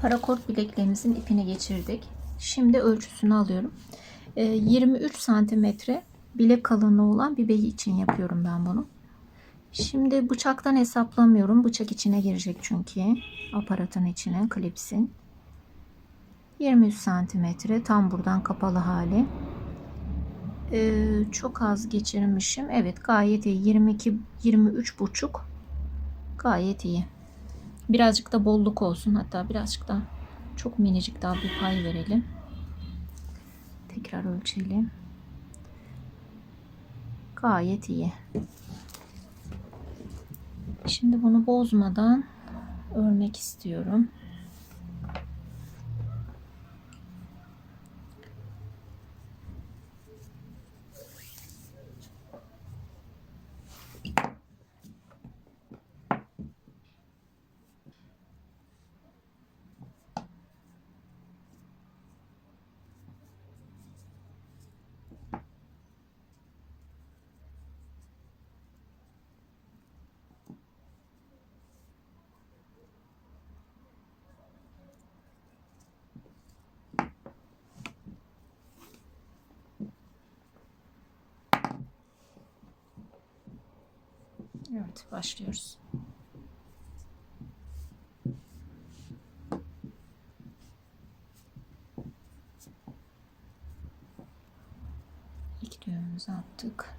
Parakort bileklerimizin ipini geçirdik. Şimdi ölçüsünü alıyorum. Ee, 23 santimetre bilek kalınlığı olan bir bey için yapıyorum ben bunu. Şimdi bıçaktan hesaplamıyorum. Bıçak içine girecek çünkü. Aparatın içine klipsin. 23 santimetre tam buradan kapalı hali. Ee, çok az geçirmişim. Evet gayet iyi. 22 23 buçuk. Gayet iyi. Birazcık da bolluk olsun. Hatta birazcık da çok minicik daha bir pay verelim. Tekrar ölçelim. Gayet iyi. Şimdi bunu bozmadan örmek istiyorum. Evet başlıyoruz. İlk düğümümüzü attık.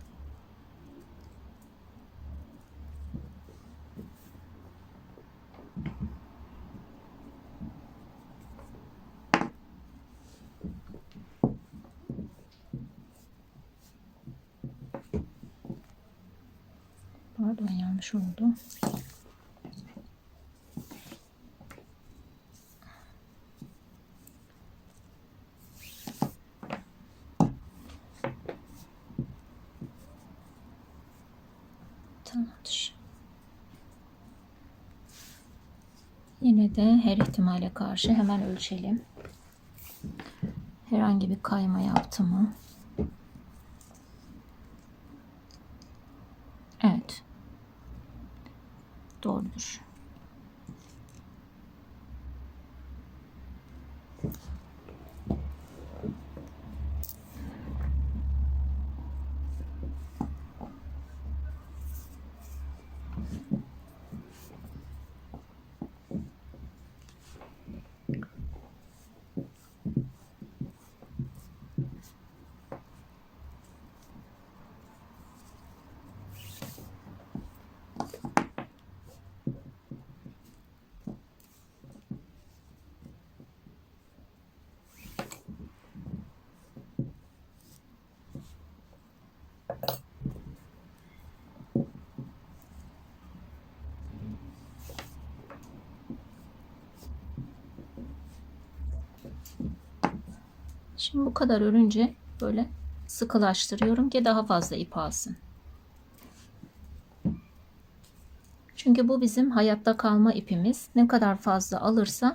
Pardon yanlış oldu. Yine de her ihtimale karşı hemen ölçelim. Herhangi bir kayma yaptı mı? Evet. Doğrudur. Şimdi bu kadar örünce böyle sıkılaştırıyorum ki daha fazla ip alsın. Çünkü bu bizim hayatta kalma ipimiz. Ne kadar fazla alırsa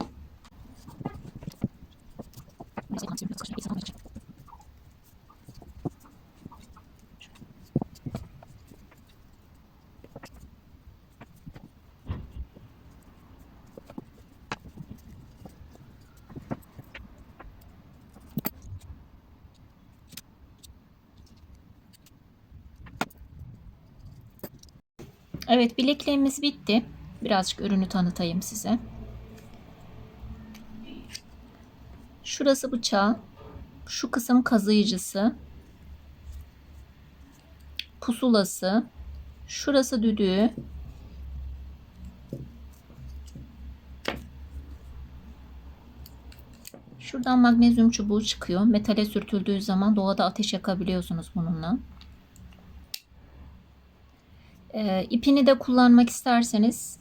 Evet bilekliğimiz bitti. Birazcık ürünü tanıtayım size. Şurası bıçağı. Şu kısım kazıyıcısı. Pusulası. Şurası düdüğü. Şuradan magnezyum çubuğu çıkıyor. Metale sürtüldüğü zaman doğada ateş yakabiliyorsunuz bununla. E, ipini de kullanmak isterseniz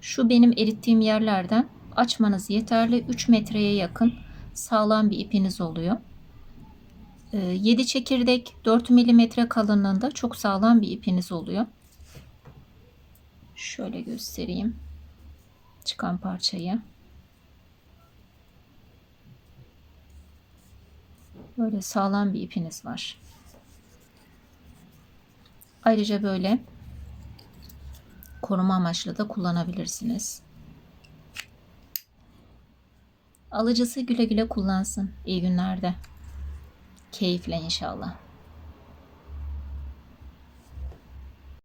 şu benim erittiğim yerlerden açmanız yeterli. 3 metreye yakın sağlam bir ipiniz oluyor. E, 7 çekirdek 4 milimetre kalınlığında çok sağlam bir ipiniz oluyor. Şöyle göstereyim çıkan parçayı. Böyle sağlam bir ipiniz var. Ayrıca böyle koruma amaçlı da kullanabilirsiniz. Alıcısı güle güle kullansın. İyi günlerde. Keyifle inşallah.